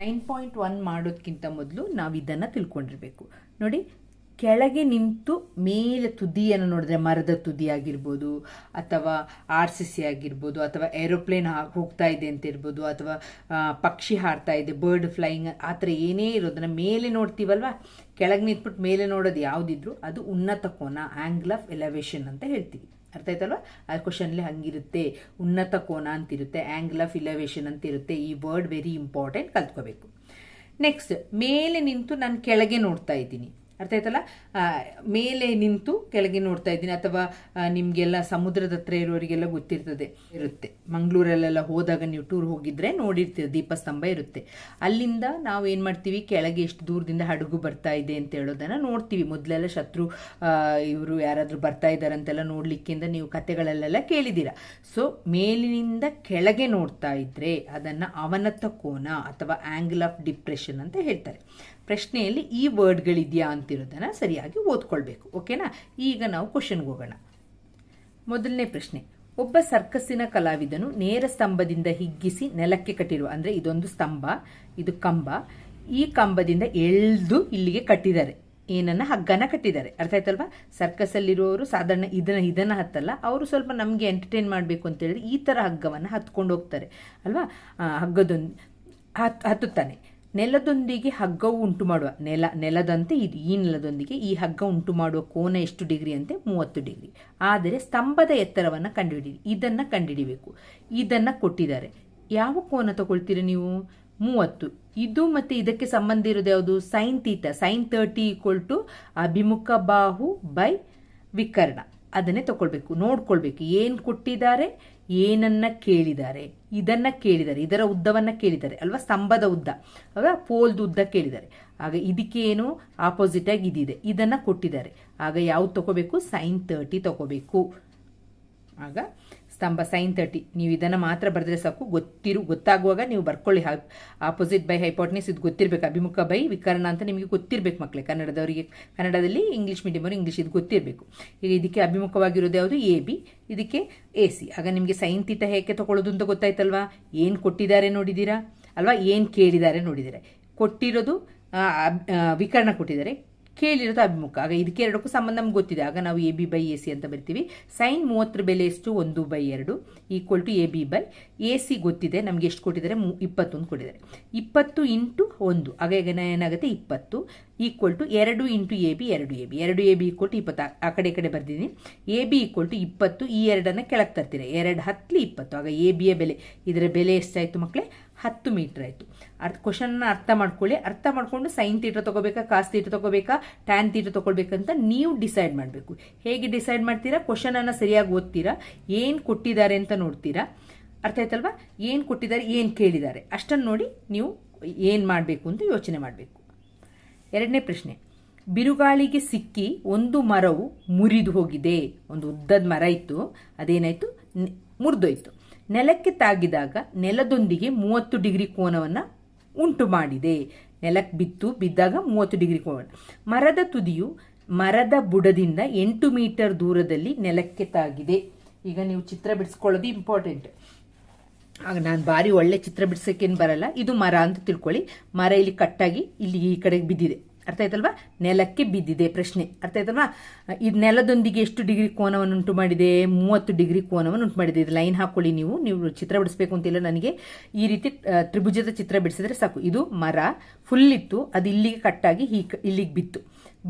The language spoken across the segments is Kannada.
ನೈನ್ ಪಾಯಿಂಟ್ ಒನ್ ಮಾಡೋದಕ್ಕಿಂತ ಮೊದಲು ನಾವು ಇದನ್ನು ತಿಳ್ಕೊಂಡಿರಬೇಕು. ನೋಡಿ, ಕೆಳಗೆ ನಿಂತು ಮೇಲೆ ತುದಿಯನ್ನು ನೋಡಿದ್ರೆ ಮರದ ತುದಿ ಆಗಿರ್ಬೋದು, ಅಥವಾ ಆರ್ ಸಿ ಸಿ ಆಗಿರ್ಬೋದು, ಅಥವಾ ಏರೋಪ್ಲೇನ್ ಹೋಗ್ತಾ ಇದೆ ಅಂತ ಇರ್ಬೋದು, ಅಥವಾ ಪಕ್ಷಿ ಹಾರ್ತಾ ಇದೆ ಬರ್ಡ್ ಫ್ಲೈಯಿಂಗ್ ಆ ಥರ ಏನೇ ಇರೋದನ್ನ ಮೇಲೆ ನೋಡ್ತೀವಲ್ವಾ? ಕೆಳಗೆ ನಿಂತ್ಬಿಟ್ಟು ಮೇಲೆ ನೋಡೋದು ಯಾವುದಿದ್ರು, ಅದು ಉನ್ನತ ಕೋನ ಆಂಗಲ್ ಆಫ್ ಎಲವೇಶನ್ ಅಂತ ಹೇಳ್ತೀವಿ. ಅರ್ಥ ಆಯ್ತಲ್ವಾ? ಆ ಕ್ವಶನ್ಲಿ ಹಂಗಿರುತ್ತೆ. ಉನ್ನತ ಕೋನ ಅಂತಿರುತ್ತೆ ಆಂಗಲ್ ಆಫ್ ಇಲವೇಶನ್ ಅಂತ ಇರುತ್ತೆ ಈ ವರ್ಡ್ ವೆರಿ ಇಂಪಾರ್ಟೆಂಟ್ ಕಲ್ತ್ಕೋಬೇಕು. ನೆಕ್ಸ್ಟ್ ಮೇಲೆ ನಿಂತು ನಾನು ಕೆಳಗೆ ನೋಡ್ತಾ ಇದ್ದೀನಿ. ಅರ್ಥ ಆಯ್ತಲ್ಲ? ಮೇಲೆ ನಿಂತು ಕೆಳಗೆ ನೋಡ್ತಾ ಇದ್ದೀನಿ. ಅಥವಾ ನಿಮಗೆಲ್ಲ ಸಮುದ್ರದ ಹತ್ರ ಇರೋರಿಗೆಲ್ಲ ಗೊತ್ತಿರ್ತದೆ, ಇರುತ್ತೆ. ಮಂಗಳೂರಲ್ಲೆಲ್ಲ ಹೋದಾಗ ನೀವು ಟೂರ್ ಹೋಗಿದ್ರೆ ನೋಡಿರ್ತೀವಿ ದೀಪಸ್ತಂಭ ಇರುತ್ತೆ. ಅಲ್ಲಿಂದ ನಾವು ಏನು ಮಾಡ್ತೀವಿ? ಕೆಳಗೆ ಎಷ್ಟು ದೂರದಿಂದ ಹಡಗು ಬರ್ತಾ ಇದೆ ಅಂತ ಹೇಳೋದನ್ನು ನೋಡ್ತೀವಿ. ಮೊದಲೆಲ್ಲ ಶತ್ರು ಇವರು ಯಾರಾದರೂ ಬರ್ತಾ ಇದ್ದಾರೆ ಅಂತೆಲ್ಲ ನೋಡ್ಲಿಕ್ಕಿಂದ ನೀವು ಕತೆಗಳಲ್ಲೆಲ್ಲ ಕೇಳಿದ್ದೀರಾ. ಸೊ ಮೇಲಿನಿಂದ ಕೆಳಗೆ ನೋಡ್ತಾ ಇದ್ರೆ ಅದನ್ನು ಅವನತ ಕೋನ ಅಥವಾ ಆಂಗಲ್ ಆಫ್ ಡಿಪ್ರೆಷನ್ ಅಂತ ಹೇಳ್ತಾರೆ. ಪ್ರಶ್ನೆಯಲ್ಲಿ ಈ ವರ್ಡ್ಗಳಿದೆಯಾ ಅಂತಿರೋದನ್ನ ಸರಿಯಾಗಿ ಓದ್ಕೊಳ್ಬೇಕು, ಓಕೆನಾ? ಈಗ ನಾವು ಕ್ವಶನ್ಗೆ ಹೋಗೋಣ. ಮೊದಲನೇ ಪ್ರಶ್ನೆ, ಒಬ್ಬ ಸರ್ಕಸ್ಸಿನ ಕಲಾವಿದನು ನೇರ ಸ್ತಂಭದಿಂದ ಹಿಗ್ಗಿಸಿ ನೆಲಕ್ಕೆ ಕಟ್ಟಿರುವ, ಅಂದ್ರೆ ಇದೊಂದು ಸ್ತಂಭ, ಇದು ಕಂಬ, ಈ ಕಂಬದಿಂದ ಎಳ್ದು ಇಲ್ಲಿಗೆ ಕಟ್ಟಿದ್ದಾರೆ, ಏನನ್ನ ಹಗ್ಗನ ಕಟ್ಟಿದ್ದಾರೆ. ಅರ್ಥ ಆಯ್ತಲ್ವಾ? ಸರ್ಕಸ್ ಸಾಧಾರಣ ಇದನ್ನ ಇದನ್ನ ಹತ್ತಲ್ಲ, ಅವರು ಸ್ವಲ್ಪ ನಮಗೆ ಎಂಟರ್ಟೈನ್ ಮಾಡಬೇಕು ಅಂತ ಹೇಳಿದ್ರೆ ಈ ತರ ಹಗ್ಗವನ್ನ ಹತ್ಕೊಂಡು ಹೋಗ್ತಾರೆ, ಅಲ್ವಾ? ಹಗ್ಗದೊಂದು ಹತ್, ಹತ್ತುತ್ತಾನೆ. ನೆಲದೊಂದಿಗೆ ಹಗ್ಗವು ಉಂಟು ಮಾಡುವ. ನೆಲ, ನೆಲದಂತೆ ಇದು ಈ ನೆಲದೊಂದಿಗೆ ಈ ಹಗ್ಗ ಉಂಟು ಮಾಡುವ ಕೋನ ಎಷ್ಟು ಡಿಗ್ರಿ ಅಂತೆ? ಮೂವತ್ತು ಡಿಗ್ರಿ. ಆದರೆ ಸ್ತಂಭದ ಎತ್ತರವನ್ನು ಕಂಡುಹಿಡಿ ಇದನ್ನು ಕಂಡುಹಿಡಿಬೇಕು. ಇದನ್ನು ಕೊಟ್ಟಿದ್ದಾರೆ. ಯಾವ ಕೋನ ತಗೊಳ್ತೀರಿ ನೀವು? ಮೂವತ್ತು. ಇದು ಮತ್ತು ಇದಕ್ಕೆ ಸಂಬಂಧ ಇರೋದು ಯಾವುದು? Sine theta sine thirty equal to ಅಭಿಮುಖ ಬಾಹು ಬೈ ವಿಕರ್ಣ. ಅದನ್ನೇ ತಗೊಳ್ಬೇಕು ನೋಡ್ಕೊಳ್ಬೇಕು. ಏನು ಕೊಟ್ಟಿದ್ದಾರೆ, ಏನನ್ನ ಕೇಳಿದ್ದಾರೆ. ಇದನ್ನ ಕೇಳಿದ್ದಾರೆ, ಇದರ ಉದ್ದವನ್ನ ಕೇಳಿದ್ದಾರೆ ಅಲ್ವಾ? ಸ್ತಂಭದ ಉದ್ದ, ಅಲ್ವಾ? ಪೋಲ್ದು ಉದ್ದ ಕೇಳಿದ್ದಾರೆ. ಆಗ ಇದಕ್ಕೆ ಏನು ಆಪೋಸಿಟ್ ಆಗಿ ಇದಿದೆ. ಇದನ್ನ ಕೊಟ್ಟಿದ್ದಾರೆ. ಆಗ ಯಾವ್ದು ತಗೋಬೇಕು ಸೈನ್ ತರ್ಟಿ ತಗೋಬೇಕು ಆಗ ಸ್ತಂಭ ಸೈನ್ ತರ್ಟಿ. ನೀವು ಇದನ್ನು ಮಾತ್ರ ಬರೆದ್ರೆ ಸಾಕು. ಗೊತ್ತಿರು, ಗೊತ್ತಾಗುವಾಗ ನೀವು ಬರ್ಕೊಳ್ಳಿ. ಆಪೋಸಿಟ್ ಬೈ ಹೈಪಾಟ್ನಿಸ್ ಇದು ಗೊತ್ತಿರಬೇಕು. ಅಭಿಮುಖ ಬೈ ವಿಕರಣ ಅಂತ ನಿಮಗೆ ಗೊತ್ತಿರಬೇಕು ಮಕ್ಕಳೇ ಕನ್ನಡದವರಿಗೆ, ಕನ್ನಡದಲ್ಲಿ ಇಂಗ್ಲೀಷ್ ಮೀಡಿಯಮ್ ಇಂಗ್ಲೀಷ್ ಇದು ಗೊತ್ತಿರಬೇಕು. ಈಗ ಇದಕ್ಕೆ ಅಭಿಮುಖವಾಗಿರೋದು ಯಾವುದು? ಎ ಬಿ ಇದಕ್ಕೆ ಎ ಸಿ ಆಗ ನಿಮಗೆ ಸೈನ್ ತೀಟ ಹೇಗೆ ತಗೊಳ್ಳೋದು ಅಂತ ಗೊತ್ತಾಯ್ತಲ್ವಾ? ಏನು ಕೊಟ್ಟಿದ್ದಾರೆ ನೋಡಿದ್ದೀರಾ? ಅಲ್ವಾ? ಏನು ಕೇಳಿದ್ದಾರೆ ನೋಡಿದ್ದೀರಾ? ಕೊಟ್ಟಿರೋದು ವಿಕರ್ಣ ಕೊಟ್ಟಿದ್ದಾರೆ. ಕೇಳಿರೋದು ಅಭಿಮುಖ. ಆಗ ಇದಕ್ಕೆ ಎರಡಕ್ಕೂ ಸಂಬಂಧ ನಮ್ಗೆ ಗೊತ್ತಿದೆ. ಆಗ ನಾವು A B by A C ಅಂತ ಬರ್ತೀವಿ. ಸೈನ್ ಮೂವತ್ತರ ಬೆಲೆ ಎಷ್ಟು? ಒಂದು ಬೈ ಎರಡು. Equal to A B by A C ಗೊತ್ತಿದೆ. ನಮ್ಗೆ ಎಷ್ಟು ಕೊಟ್ಟಿದ್ದಾರೆ? ಮೂ ಇಪ್ಪತ್ತೊಂದು ಕೊಟ್ಟಿದ್ದಾರೆ. ಇಪ್ಪತ್ತು ಇಂಟು ಒಂದು. ಆಗ ಈಗ ಏನಾಗುತ್ತೆ? ಇಪ್ಪತ್ತು. ಈಕ್ವಲ್ ಟು ಎರಡು ಇಂಟು ಎ ಬಿ ಎರಡು ಎ ಬಿ ಎರಡು ಎ ಬಿ ಈಕ್ವಲ್ ಟು ಇಪ್ಪತ್ತು. ಆ- ಕಡೆ ಈ ಕಡೆ ಬರ್ದಿದ್ದೀನಿ. ಎ ಬಿ ಈಕ್ವಲ್ ಟು ಇಪ್ಪತ್ತು. ಈ ಎರಡನ್ನು ಕೆಳಗೆ ತರ್ತೀರ. ಎರಡು ಹತ್ತಲಿ ಇಪ್ಪತ್ತು. ಆಗ ಎ ಬಿಯ ಬೆಲೆ. ಇದರ ಬೆಲೆ ಎಷ್ಟಾಯಿತು ಮಕ್ಕಳೇ? ಹತ್ತು ಮೀಟರ್ ಆಯಿತು. ಅರ್ಥ ಕ್ವಶನ್ನ ಅರ್ಥ ಮಾಡ್ಕೊಳ್ಳಿ. ಅರ್ಥ ಮಾಡ್ಕೊಂಡು ಸೈನ್ ತೀಟ್ರ್ ತಗೋಬೇಕಾ ಕಾಸ್ ತೀಟ್ರ್ ತಗೋಬೇಕಾ ಟ್ಯಾನ್ ತೀಟ್ರ್ ತೊಗೊಳ್ಬೇಕಂತ ನೀವು ಡಿಸೈಡ್ ಮಾಡಬೇಕು. ಹೇಗೆ ಡಿಸೈಡ್ ಮಾಡ್ತೀರಾ? ಕ್ವಶನನ್ನು ಸರಿಯಾಗಿ ಓದ್ತೀರಾ? ಏನು ಕೊಟ್ಟಿದ್ದಾರೆ ಅಂತ ನೋಡ್ತೀರಾ? ಅರ್ಥ ಆಯ್ತಲ್ವಾ? ಏನು ಕೊಟ್ಟಿದ್ದಾರೆ, ಏನು ಕೇಳಿದ್ದಾರೆ? ಅಷ್ಟನ್ನು ನೋಡಿ ನೀವು ಏನು ಮಾಡಬೇಕು ಅಂತ ಯೋಚನೆ ಮಾಡಬೇಕು. ಎರಡನೇ ಪ್ರಶ್ನೆ. ಬಿರುಗಾಳಿಗೆ ಸಿಕ್ಕಿ ಒಂದು ಮರವು ಮುರಿದು ಹೋಗಿದೆ. ಒಂದು ಉದ್ದದ ಮರ ಇತ್ತು. ಅದೇನಾಯಿತು? ಮುರಿದೋಯ್ತು. ನೆಲಕ್ಕೆ ತಾಗಿದಾಗ ನೆಲದೊಂದಿಗೆ ಮೂವತ್ತು ಡಿಗ್ರಿ ಕೋನವನ್ನು ಉಂಟು ಮಾಡಿದೆ. ನೆಲಕ್ಕೆ ಬಿತ್ತು, ಬಿದ್ದಾಗ ಮೂವತ್ತು ಡಿಗ್ರಿ ಕೋನ. ಮರದ ತುದಿಯು ಮರದ ಬುಡದಿಂದ ಎಂಟು ಮೀಟರ್ ದೂರದಲ್ಲಿ ನೆಲಕ್ಕೆ ತಾಗಿದೆ. ಈಗ ನೀವು ಚಿತ್ರ ಬಿಡಿಸ್ಕೊಳ್ಳೋದು ಇಂಪಾರ್ಟೆಂಟ್ ಆಗ ನಾನು ಭಾರಿ ಒಳ್ಳೆ ಚಿತ್ರ ಬಿಡ್ಸೋಕ್ಕೇನು ಬರಲ್ಲ. ಇದು ಮರ ಅಂತ ತಿಳ್ಕೊಳ್ಳಿ. ಮರ ಇಲ್ಲಿ ಕಟ್ಟಾಗಿ ಇಲ್ಲಿ ಈ ಕಡೆಗೆ ಬಿದ್ದಿದೆ. ಅರ್ಥ ಆಯ್ತಲ್ವಾ? ನೆಲಕ್ಕೆ ಬಿದ್ದಿದೆ ಪ್ರಶ್ನೆ. ಅರ್ಥ ಆಯ್ತಲ್ವಾ? ಇದು ನೆಲದೊಂದಿಗೆ ಎಷ್ಟು ಡಿಗ್ರಿ ಕೋನವನ್ನು ಉಂಟು ಮಾಡಿದೆ? ಮೂವತ್ತು ಡಿಗ್ರಿ ಕೋನವನ್ನು ಉಂಟು ಮಾಡಿದೆ. ಇದು ಲೈನ್ ಹಾಕೊಳ್ಳಿ ನೀವು. ನೀವು ಚಿತ್ರ ಬಿಡಿಸ್ಬೇಕು ಅಂತಿಲ್ಲ ನನಗೆ. ಈ ರೀತಿ ತ್ರಿಭುಜದ ಚಿತ್ರ ಬಿಡಿಸಿದ್ರೆ ಸಾಕು. ಇದು ಮರ. ಫುಲ್ ಇತ್ತು. ಅದು ಇಲ್ಲಿಗೆ ಕಟ್ಟಾಗಿ ಹೀಗೆ, ಇಲ್ಲಿಗೆ ಬಿತ್ತು.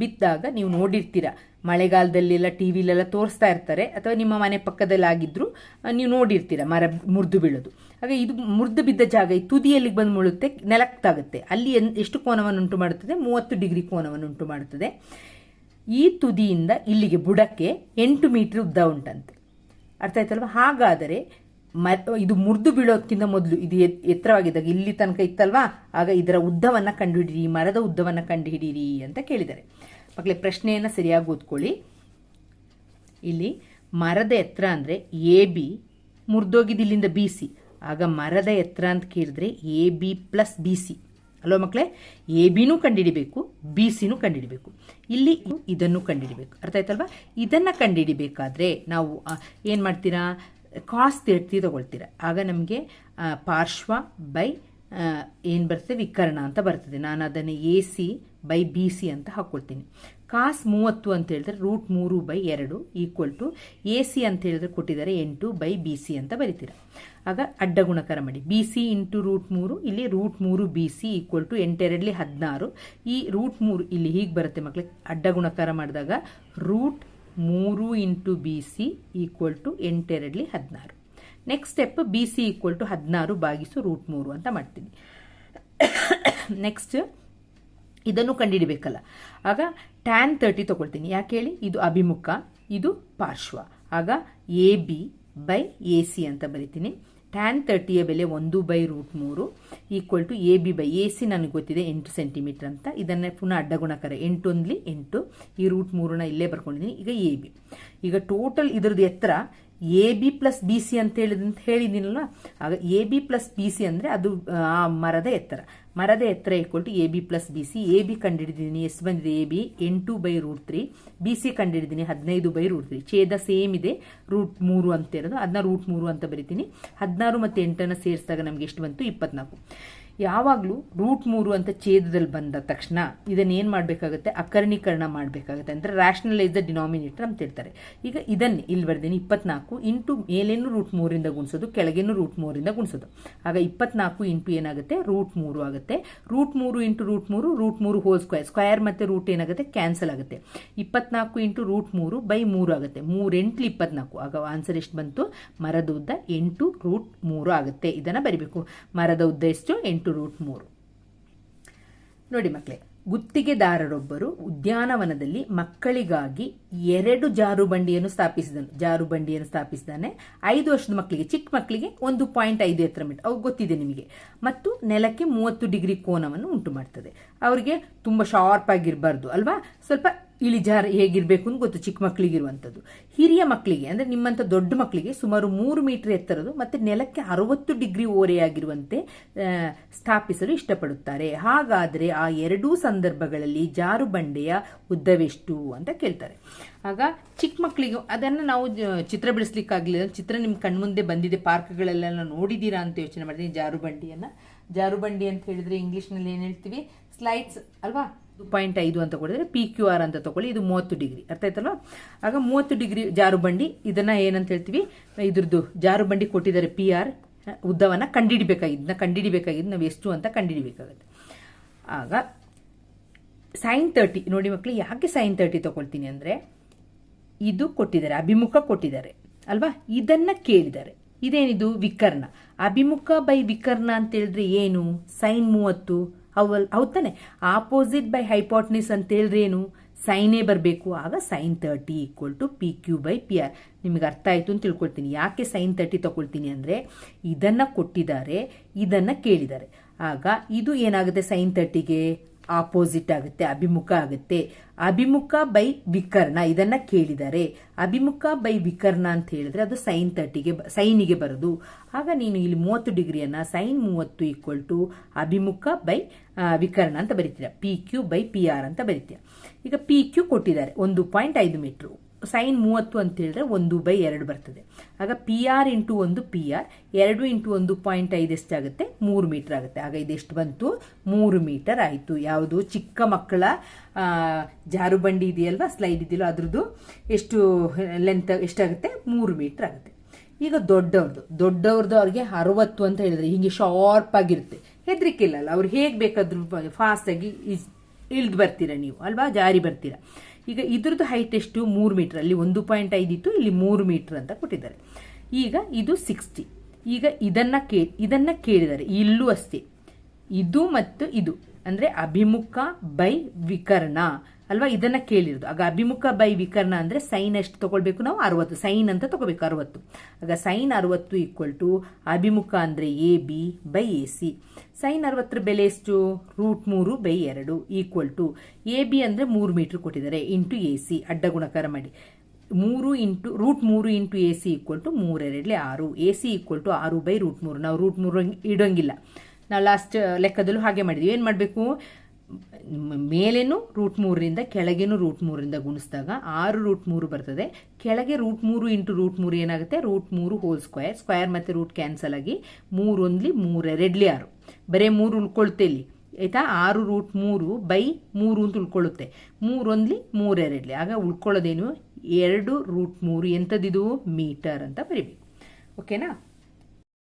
ಬಿದ್ದಾಗ ನೀವು ನೋಡಿರ್ತೀರ. ಮಳೆಗಾಲದಲ್ಲೆಲ್ಲ ಟಿ ವಿಲೆಲ್ಲ ತೋರಿಸ್ತಾ ಇರ್ತಾರೆ, ಅಥವಾ ನಿಮ್ಮ ಮನೆ ಪಕ್ಕದಲ್ಲಿ ಆಗಿದ್ರು ನೀವು ನೋಡಿರ್ತೀರ ಮರ ಮುರಿದು ಬೀಳೋದು. ಹಾಗೆ ಇದು ಮುರಿದು ಬಿದ್ದ ಜಾಗ, ಈ ತುದಿಯಲ್ಲಿ ಬಂದು ಮುಳುತ್ತೆ ನೆಲಕ್ತಾಗುತ್ತೆ ಅಲ್ಲಿ ಎಷ್ಟು ಕೋನವನ್ನು ಉಂಟು ಮಾಡುತ್ತದೆ? ಮೂವತ್ತು ಡಿಗ್ರಿ ಕೋನವನ್ನು ಉಂಟು ಮಾಡುತ್ತದೆ. ಈ ತುದಿಯಿಂದ ಇಲ್ಲಿಗೆ ಬುಡಕ್ಕೆ ಎಂಟು ಮೀಟರ್ ಉದ್ದ ಉಂಟಂತೆ. ಅರ್ಥ ಆಯ್ತಲ್ವ? ಹಾಗಾದರೆ ಇದು ಮುರಿದು ಬೀಳೋದಕ್ಕಿಂತ ಮೊದಲು, ಇದು ಎತ್- ಎತ್ತರವಾಗಿದ್ದಾಗ ಇಲ್ಲಿ ತನಕ ಇತ್ತಲ್ವಾ? ಆಗ ಇದರ ಉದ್ದವನ್ನು ಕಂಡುಹಿಡಿಯಿರಿ, ಮರದ ಉದ್ದವನ್ನು ಕಂಡುಹಿಡಿಯಿರಿ ಅಂತ ಕೇಳಿದ್ದಾರೆ. ಮಕ್ಕಳೇ, ಪ್ರಶ್ನೆಯನ್ನು ಸರಿಯಾಗಿ ಓದ್ಕೊಳ್ಳಿ. ಇಲ್ಲಿ ಮರದ ಎತ್ತರ ಅಂದರೆ ಎ, ಬಿ, ಮುರಿದೋಗಿದ್ದು ಇಲ್ಲಿಂದ ಬಿ, ಸಿ. ಆಗ ಮರದ ಎತ್ತರ ಅಂತ ಕೇಳಿದ್ರೆ A, B plus B, C. ಅಲ್ವಾ ಮಕ್ಕಳೇ? ಎ, ಬಿನೂ ಕಂಡುಹಿಡಿಬೇಕು, ಬಿ, ಸಿನೂ ಕಂಡುಹಿಡಿಬೇಕು. ಇಲ್ಲಿ ಇದನ್ನು ಕಂಡುಹಿಡಿಬೇಕು. ಅರ್ಥ ಆಯ್ತಲ್ವಾ? ಇದನ್ನು ಕಂಡುಹಿಡಿಬೇಕಾದ್ರೆ ನಾವು ಏನು ಮಾಡ್ತೀರಾ? ಕಾಸ್ ತೀರ್ತಿ ತೊಗೊಳ್ತೀರ. ಆಗ ನಮಗೆ ಪಾರ್ಶ್ವ ಬೈ ಏನು ಬರ್ತದೆ, ವಿಕರ್ಣ ಅಂತ ಬರ್ತದೆ. ನಾನು ಅದನ್ನು A C by B C ಅಂತ ಹಾಕ್ಕೊಳ್ತೀನಿ ಕಾಸ್ ಮೂವತ್ತು ಅಂತ ಹೇಳಿದ್ರೆ ರೂಟ್ ಮೂರು ಬೈ ಎರಡು ಈಕ್ವಲ್ ಟು ಎ ಸಿ ಅಂತ ಹೇಳಿದ್ರೆ ಕೊಟ್ಟಿದ್ದಾರೆ ಎಂಟು ಬೈ ಬಿ ಸಿ ಅಂತ ಬರಿತೀರ. ಆಗ ಅಡ್ಡ ಗುಣಕಾರ ಮಾಡಿ. ಬಿ ಸಿ ಇಂಟು ರೂಟ್ ಮೂರು, ಇಲ್ಲಿ ರೂಟ್ ಮೂರು ಬಿ ಸಿ ಈಕ್ವಲ್ ಟು ಎಂಟೆರಡಲಿ ಹದಿನಾರು. ಈ ರೂಟ್ ಮೂರು ಇಲ್ಲಿ ಹೀಗೆ ಬರುತ್ತೆ ಮಕ್ಕಳಿಗೆ ಅಡ್ಡ ಗುಣಕಾರ ಮಾಡಿದಾಗ ರೂಟ್ ಮೂರು into B C equal to ಎಂಟೆರಡಲಿ ಹದಿನಾರು. Next step B C equal to ಹದಿನಾರು ಬಾಗಿಸು ರೂಟ್ ಮೂರು ಅಂತ ಮಾಡ್ತೀನಿ. ನೆಕ್ಸ್ಟ್ ಇದನ್ನು ಕಂಡುಹಿಡಬೇಕಲ್ಲ ಆಗ ಟ್ಯಾನ್ ತರ್ಟಿ ತಗೊಳ್ತೀನಿ. ಯಾಕೆ ಹೇಳಿ? ಇದು ಅಭಿಮುಖ, ಇದು ಪಾರ್ಶ್ವ. ಆಗ A B by A C ಅಂತ ಬರಿತೀನಿ. ಟ್ಯಾನ್ ತರ್ಟಿಯ ಬೆಲೆ ಒಂದು ಬೈ ರೂಟ್ ಮೂರು equal to A B by A C ನನಗೆ ಗೊತ್ತಿದೆ ಎಂಟು ಸೆಂಟಿಮೀಟರ್ ಅಂತ. ಇದನ್ನೇ ಪುನಃ ಅಡ್ಡ ಗುಣಕಾರ ಎಂಟು ಒಂದ್ಲಿ ಎಂಟು. ಈ ರೂಟ್ ಮೂರನ್ನ ಇಲ್ಲೇ ಬರ್ಕೊಂಡಿದ್ದೀನಿ ಈಗ ಎ ಬಿ ಈಗ ಟೋಟಲ್ ಇದ್ರದ್ದು ಎತ್ತರ A B plus B C ಅಂತ ಹೇಳಿದಂತ ಹೇಳಿದ್ದೀನಲ್ಲ ಆಗ A B plus B C ಅಂದರೆ ಅದು, ಆ ಮರದ ಎತ್ತರ. ಮರದ ಎತ್ತರ equal to A B plus B C. A B ಕಂಡುಹಿಡಿದಿದ್ದೀನಿ ಎಷ್ಟು ಬಂದಿದೆ ಎ ಬಿ. ಎಂಟು by root three. B C ಕಂಡಿಡಿದೀನಿ, ಹದಿನೈದು ಬೈ ರೂಟ್ ತ್ರೀ. ಛೇದ ಸೇಮ್ ಇದೆ, ರೂಟ್ ಮೂರು ಅಂತ ಇರೋದು. ಅದನ್ನ ರೂಟ್ ಮೂರು ಅಂತ ಬರಿತೀನಿ. ಹದಿನಾರು ಮತ್ತು ಎಂಟನ್ನು ಸೇರಿಸಿದಾಗ ನಮಗೆ ಎಷ್ಟು ಬಂತು? ಇಪ್ಪತ್ನಾಲ್ಕು. ಯಾವಾಗಲೂ ರೂಟ್ ಮೂರು ಅಂತ ಛೇದದಲ್ಲಿ ಬಂದ ತಕ್ಷಣ ಇದನ್ನ ಏನು ಮಾಡಬೇಕಾಗುತ್ತೆ? ಅಕರ್ಣೀಕರಣ ಮಾಡಬೇಕಾಗುತ್ತೆ ಅಂದರೆ ರ್ಯಾಷನಲೈಸ್ ದ ಡಿನಾಮಿನೇಟರ್ ಅಂತ ಹೇಳ್ತಾರೆ. ಈಗ ಇದನ್ನೇ ಇಲ್ಲಿ ಬರ್ದೇನೆ, ಇಪ್ಪತ್ನಾಲ್ಕು ಇಂಟು ಮೇಲೇನು ರೂಟ್ ಮೂರಿಂದ ಗುಣಿಸೋದು, ಕೆಳಗೇನು ರೂಟ್ ಮೂರಿಂದ ಗುಣಿಸೋದು. ಆಗ ಇಪ್ಪತ್ನಾಲ್ಕು ಇಂಟು ಏನಾಗುತ್ತೆ? ರೂಟ್ ಮೂರು ಆಗುತ್ತೆ. ರೂಟ್ ಮೂರು ಇಂಟು ರೂಟ್ ಮೂರು ರೂಟ್ ಮೂರು ಹೋಲ್ ಸ್ಕ್ವೇರ್ ಸ್ಕ್ವೇರ್ ಮತ್ತು ರೂಟ್ ಏನಾಗುತ್ತೆ? ಕ್ಯಾನ್ಸಲ್ ಆಗುತ್ತೆ. ಇಪ್ಪತ್ನಾಲ್ಕು ಇಂಟು ರೂಟ್ ಮೂರು ಬೈ ಮೂರು ಆಗುತ್ತೆ. ಮೂರೆಂಟ್ಲಿ ಇಪ್ಪತ್ನಾಲ್ಕು. ಆಗ ಆನ್ಸರ್ ಎಷ್ಟು ಬಂತು? ಮರದ ಉದ್ದ ಎಂಟು ರೂಟ್ ಮೂರು ಆಗುತ್ತೆ. ಇದನ್ನು ಬರಿಬೇಕು. ಮರದ ಉದ್ದ ಎಷ್ಟು? ಎಂಟು ರೂಟ್ ಮೂರು. ನೋಡಿ ಮಕ್ಕಳೇ ಗುತ್ತಿಗೆದಾರರೊಬ್ಬರು ಉದ್ಯಾನವನದಲ್ಲಿ ಮಕ್ಕಳಿಗಾಗಿ ಎರಡು ಜಾರುಬಂಡಿಯನ್ನು ಸ್ಥಾಪಿಸಿದನು. ಜಾರುಬಂಡಿಯನ್ನು ಸ್ಥಾಪಿಸಿದಾನೆ ಐದು ವರ್ಷದ ಮಕ್ಕಳಿಗೆ, ಚಿಕ್ಕ ಮಕ್ಕಳಿಗೆ ಒಂದು ಪಾಯಿಂಟ್ ಐದು ಎತ್ತರ ಮೀಟರ್. ಅವ್ರು ಗೊತ್ತಿದೆ ನಿಮಗೆ. ಮತ್ತು ನೆಲಕ್ಕೆ ಮೂವತ್ತು ಡಿಗ್ರಿ ಕೋನವನ್ನು ಉಂಟು ಮಾಡ್ತದೆ ಅವರಿಗೆ ತುಂಬ ಶಾರ್ಪ್ ಆಗಿರಬಾರ್ದು, ಅಲ್ವಾ? ಸ್ವಲ್ಪ ಇಳಿಜಾರು ಹೇಗಿರಬೇಕು ಅಂತ ಗೊತ್ತು, ಚಿಕ್ಕ ಮಕ್ಕಳಿಗಿರುವಂಥದ್ದು ಹಿರಿಯ ಮಕ್ಕಳಿಗೆ ಅಂದರೆ ನಿಮ್ಮಂಥ ದೊಡ್ಡ ಮಕ್ಕಳಿಗೆ ಸುಮಾರು ಮೂರು ಮೀಟರ್ ಎತ್ತರದು ಮತ್ತು ನೆಲಕ್ಕೆ ಅರವತ್ತು ಡಿಗ್ರಿ ಓರೆಯಾಗಿರುವಂತೆ ಸ್ಥಾಪಿಸಲು ಇಷ್ಟಪಡುತ್ತಾರೆ. ಹಾಗಾದರೆ ಆ ಎರಡೂ ಸಂದರ್ಭಗಳಲ್ಲಿ ಜಾರು ಬಂಡೆಯ ಉದ್ದವೆಷ್ಟು ಅಂತ ಕೇಳ್ತಾರೆ. ಆಗ ಚಿಕ್ಕ ಮಕ್ಕಳಿಗೆ ಅದನ್ನು ನಾವು ಚಿತ್ರ ಬಿಡಿಸ್ಲಿಕ್ಕಾಗಲಿಲ್ಲ ಚಿತ್ರ ನಿಮ್ಮ ಕಣ್ಮುಂದೆ ಬಂದಿದೆ, ಪಾರ್ಕ್ಗಳಲ್ಲೆಲ್ಲ ನೋಡಿದ್ದೀರಾ ಅಂತ ಯೋಚನೆ ಮಾಡಿದ್ದೀನಿ ಜಾರುಬಂಡಿಯನ್ನು ಜಾರುಬಂಡಿ ಅಂತ ಹೇಳಿದ್ರೆ ಇಂಗ್ಲೀಷ್ನಲ್ಲಿ ಏನು ಹೇಳ್ತೀವಿ? ಸ್ಲೈಡ್ಸ್ ಅಲ್ವಾ? ಪಾಯಿಂಟ್ ಐದು ಅಂತ ಕೊಡಿದ್ರೆ ಪಿ ಕ್ಯೂ ಆರ್ ಅಂತ ತಗೊಳ್ಳಿ, ಇದು ಮೂವತ್ತು ಡಿಗ್ರಿ. ಅರ್ಥ ಆಯ್ತಲ್ವಾ? ಆಗ ಮೂವತ್ತು ಡಿಗ್ರಿ ಜಾರುಬಂಡಿ, ಇದನ್ನ ಏನಂತ ಹೇಳ್ತೀವಿ? ಇದ್ರದ್ದು ಜಾರುಬಂಡಿ ಕೊಟ್ಟಿದ್ದಾರೆ ಪಿ ಆರ್ ಉದ್ದವನ್ನು ಕಂಡಿಡಿಬೇಕಾಗಿದ್ದನ್ನ ಕಂಡಿಡಿಬೇಕಾಗಿದ್ದು ನಾವು ಎಷ್ಟು ಅಂತ ಕಂಡಿಡಿಬೇಕಾಗುತ್ತೆ. ಆಗ ಸೈನ್ ತರ್ಟಿ ನೋಡಿ ಮಕ್ಕಳು ಯಾಕೆ ಸೈನ್ ತರ್ಟಿ ತಗೊಳ್ತೀನಿ ಅಂದರೆ, ಇದು ಕೊಟ್ಟಿದ್ದಾರೆ, ಅಭಿಮುಖ ಕೊಟ್ಟಿದ್ದಾರೆ, ಅಲ್ವಾ? ಇದನ್ನ ಕೇಳಿದ್ದಾರೆ. ಇದೇನಿದು ವಿಕರ್ಣ? ಅಭಿಮುಖ ಬೈ ವಿಕರ್ಣ ಅಂತ ಹೇಳಿದ್ರೆ ಏನು? ಸೈನ್ ಮೂವತ್ತು ಅವಲ್ ಹೌದಾನೆ ಆಪೋಸಿಟ್ ಬೈ ಹೈಪಾಟ್ನಿಸ್ ಅಂತ ಹೇಳ್ರಿ ಏನು? ಸೈನೇ ಬರಬೇಕು. ಆಗ sine thirty equal to P Q by P R ನಿಮಗೆ ಅರ್ಥ ಆಯಿತು ಅಂತ ತಿಳ್ಕೊಳ್ತೀನಿ. ಯಾಕೆ ಸೈನ್ ತರ್ಟಿ ತಗೊಳ್ತೀನಿ ಅಂದರೆ, ಇದನ್ನು ಕೊಟ್ಟಿದ್ದಾರೆ, ಇದನ್ನು ಕೇಳಿದ್ದಾರೆ. ಆಗ ಇದು ಏನಾಗುತ್ತೆ ಸೈನ್ ತರ್ಟಿಗೆ ಆಪೋಸಿಟ್ ಆಗುತ್ತೆ, ಅಭಿಮುಖ ಆಗುತ್ತೆ. ಅಭಿಮುಖ ಬೈ ವಿಕರ್ಣ, ಇದನ್ನ ಕೇಳಿದ್ದಾರೆ ಅಭಿಮುಖ ಬೈ ವಿಕರ್ಣ ಅಂತ ಹೇಳಿದ್ರೆ ಅದು ಸೈನ್ ತರ್ಟಿಗೆ ಸೈನಿಗೆ ಬರೋದು. ಆಗ ನೀನು ಇಲ್ಲಿ ಮೂವತ್ತು ಡಿಗ್ರಿಯನ್ನ ಸೈನ್ ಮೂವತ್ತು ಈಕ್ವಲ್ ಟು ಅಭಿಮುಖ ಬೈ ವಿಕರ್ಣ ಅಂತ ಬರಿತೀರ. P Q by P R ಅಂತ ಬರಿತೀರ. ಈಗ ಪಿ ಕ್ಯೂ ಕೊಟ್ಟಿದ್ದಾರೆ, ಒಂದು ಪಾಯಿಂಟ್ ಐದು ಮೀಟ್ರು ಸೈನ್ ಮೂವತ್ತು ಅಂತ ಹೇಳಿದ್ರೆ ಒಂದು ಬೈ ಎರಡು ಬರ್ತದೆ. ಆಗ ಪಿ ಆರ್ ಇಂಟು ಒಂದು ಪಿ ಆರ್ ಎರಡು ಇಂಟು ಒಂದು ಪಾಯಿಂಟ್ ಐದು ಎಷ್ಟಾಗುತ್ತೆ? ಮೂರು ಮೀಟರ್ ಆಗುತ್ತೆ. ಆಗ ಇದೆಷ್ಟು ಬಂತು? ಮೂರು ಮೀಟರ್ ಆಯಿತು. ಯಾವುದು? ಚಿಕ್ಕ ಮಕ್ಕಳ ಜಾರುಬಂಡಿ ಇದೆಯಲ್ವಾ? ಸ್ಲೈಡ್ ಇದೆಯಲ್ಲ, ಅದ್ರದ್ದು ಎಷ್ಟು ಲೆಂತ್ ಎಷ್ಟಾಗುತ್ತೆ? ಮೂರು ಮೀಟರ್ ಆಗುತ್ತೆ. ಈಗ ದೊಡ್ಡವ್ರದ್ದು ದೊಡ್ಡವ್ರದ್ದು ಅವ್ರಿಗೆ ಅರವತ್ತು ಅಂತ ಹೇಳಿದ್ರೆ ಹೀಗೆ ಶಾರ್ಪ್ ಆಗಿರುತ್ತೆ. ಹೆದರಿಕೆ ಇಲ್ಲಲ್ಲ ಅವ್ರು ಹೇಗೆ ಬೇಕಾದ್ರೂ ಫಾಸ್ಟಾಗಿ ಇಳ್ದು ಬರ್ತೀರಾ ನೀವು? ಅಲ್ವಾ? ಜಾರಿ ಬರ್ತೀರಾ? ಈಗ ಇದ್ರದ್ದು ಹೈಟ್ ಎಷ್ಟು? ಮೂರು ಮೀಟರ್ ಅಲ್ಲಿ ಒಂದು ಪಾಯಿಂಟ್ ಐದು ಇತ್ತು, ಇಲ್ಲಿ ಮೂರು ಮೀಟರ್ ಅಂತ ಕೊಟ್ಟಿದ್ದಾರೆ. ಈಗ ಇದು ಸಿಕ್ಸ್ಟಿ ಈಗ ಇದನ್ನ ಕೇ, ಇದನ್ನ ಕೇಳಿದ್ದಾರೆ. ಇಲ್ಲೂ ಅಷ್ಟೇ. ಇದು ಮತ್ತು ಇದು. ಅಂದರೆ ಅಭಿಮುಖ ಬೈ ವಿಕರ್ಣ. ಅಲ್ವಾ? ಇದನ್ನ ಕೇಳಿರೋದು. ಆಗ ಅಭಿಮುಖ ಬೈ ವಿಕರ್ಣ ಅಂದ್ರೆ ಸೈನ್ ಎಷ್ಟು ತಗೊಳ್ಬೇಕು ನಾವು? ಅರವತ್ತು. ಸೈನ್ ಅಂತ ತಗೋಬೇಕು, ಅರವತ್ತು. ಆಗ ಸೈನ್ ಅರವತ್ತು ಈಕ್ವಲ್ ಟು ಅಭಿಮುಖ ಅಂದ್ರೆ A, B by A, C. Sine ಅರವತ್ತರ ಬೆಲೆ ಎಷ್ಟು? ರೂಟ್ ಮೂರು ಬೈ ಎರಡು ಈಕ್ವಲ್ ಟು ಎ, ಬಿ ಅಂದ್ರೆ ಮೂರು ಮೀಟರ್ ಕೊಟ್ಟಿದ್ದಾರೆ ಇಂಟು ಎ, ಸಿ. ಅಡ್ಡ ಗುಣಕಾರ ಮಾಡಿ. ಮೂರು ಇಂಟು ರೂಟ್ ಮೂರು into A, C equal to ಮೂರೆರಡಲೆ ಆರು. ಎ, ಸಿ ಈಕ್ವಲ್ ಟು ಆರು ಬೈ ರೂಟ್ ಮೂರು. ನಾವು ರೂಟ್ ಮೂರು ಇಡೋಂಗಿಲ್ಲ. ನಾವು ಲಾಸ್ಟ್ ಲೆಕ್ಕದಲ್ಲೂ ಹಾಗೆ ಮಾಡಿದ್ವಿ. ಏನು ಮಾಡಬೇಕು? ಮೇಲೇನು ರೂಟ್ ಮೂರರಿಂದ ಕೆಳಗೇನು ರೂಟ್ ಮೂರರಿಂದ ಗುಣಿಸಿದಾಗ ಆರು ರೂಟ್ ಮೂರು ಬರ್ತದೆ. ಕೆಳಗೆ ರೂಟ್ ಮೂರು ಇಂಟು ರೂಟ್ ಮೂರು ಏನಾಗುತ್ತೆ? ರೂಟ್ ಮೂರು ಹೋಲ್ ಸ್ಕ್ವೇರ್ ಸ್ಕ್ವೇರ್ ಮತ್ತು ರೂಟ್ ಕ್ಯಾನ್ಸಲ್ ಆಗಿ ಮೂರೊಂದ್ಲಿ ಮೂರೆರಡ್ಲಿ ಆರು. ಬರೀ ಮೂರು ಉಳ್ಕೊಳ್ತೆ ಇಲ್ಲಿ. ಆಯಿತಾ? ಆರು ರೂಟ್ ಮೂರು ಬೈ ಮೂರು ಅಂತ ಉಳ್ಕೊಳ್ಳುತ್ತೆ ಮೂರೊಂದ್ಲಿ ಮೂರೆರಡ್ಲಿ ಆಗ ಉಳ್ಕೊಳ್ಳೋದೇನು? ಎರಡು ರೂಟ್ ಮೂರು. ಎಂಥದ್ದಿದು ಮೀಟರ್ ಅಂತ ಬರಿಬೇಕು. ಓಕೆನಾ?